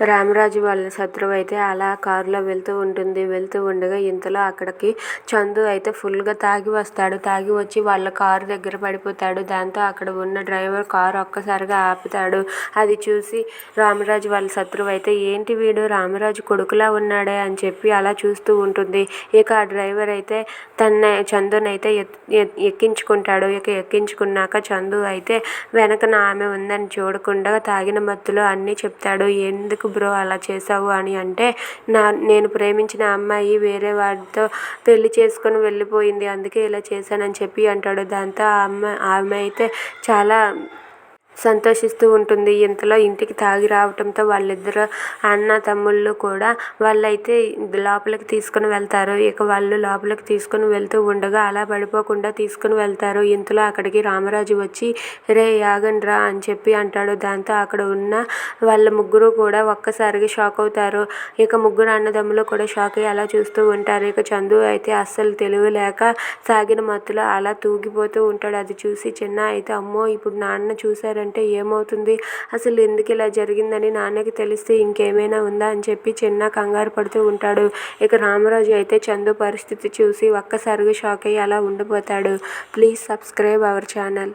రామరాజు వాళ్ళ శత్రువు అయితే అలా కారులో వెళ్తూ ఉంటుంది. వెళ్తూ ఉండగా ఇంతలో అక్కడికి చందు అయితే ఫుల్గా తాగి వస్తాడు. తాగి వచ్చి వాళ్ళ కారు దగ్గర పడిపోతాడు. దాంతో అక్కడ ఉన్న డ్రైవర్ కారు ఒక్కసారిగా ఆపుతాడు. అది చూసి రామరాజు వాళ్ళ శత్రువు అయితే ఏంటి వీడు? రామరాజు కొడుకులా ఉన్నాడే? అని చెప్పి అలా చూస్తూ ఉంటుంది. ఇక ఆ డ్రైవర్ అయితే తన చందునైతే ఎక్కించుకుంటాడు. ఇక ఎక్కించుకున్నాక చందు అయితే వెనకన ఆమె ఉందని చూడకుండా తాగిన మత్తులో అన్నీ చెప్తాడు. ఎందుకు బ్రో అలా చేసావు అని అంటే నా నేను ప్రేమించిన అమ్మాయి వేరే వాడితో పెళ్ళి చేసుకొని వెళ్ళిపోయింది అందుకే ఇలా చేశానని చెప్పి అంటాడు. దాంతో ఆ అమ్మాయి ఆమె అయితే చాలా సంతోషిస్తూ ఉంటుంది. ఇంతలో ఇంటికి తాగి రావటంతో వాళ్ళిద్దరు అన్న తమ్ముళ్ళు కూడా వాళ్ళైతే లోపలికి తీసుకుని వెళ్తారు. ఇక వాళ్ళు లోపలికి తీసుకుని వెళ్తూ ఉండగా అలా పడిపోకుండా తీసుకుని వెళ్తారు. ఇంతలో అక్కడికి రామరాజు వచ్చి రే యాగండ్రా అని చెప్పి అంటాడు. దాంతో అక్కడ ఉన్న వాళ్ళ ముగ్గురు కూడా ఒక్కసారిగా షాక్ అవుతారు. ఇక ముగ్గురు అన్నదమ్ములు కూడా షాక్ అయ్యి అలా చూస్తూ ఉంటారు. ఇక చందు అయితే అస్సలు తెలివి లేక సాగిన మత్తులో అలా తూగిపోతూ ఉంటాడు. అది చూసి చిన్న అయితే అమ్మో ఇప్పుడు నాన్న చూశారని అంటే ఏమవుతుంది? అసలు ఎందుకు ఇలా జరిగిందని నాన్నకి తెలిస్తే ఇంకేమైనా ఉందా అని చెప్పి చిన్న కంగారు పడుతూ ఉంటాడు. ఇక రామరాజు అయితే చందు పరిస్థితి చూసి ఒక్కసారిగా షాక్ అయ్యి అలా ఉండిపోతాడు. Please subscribe our channel.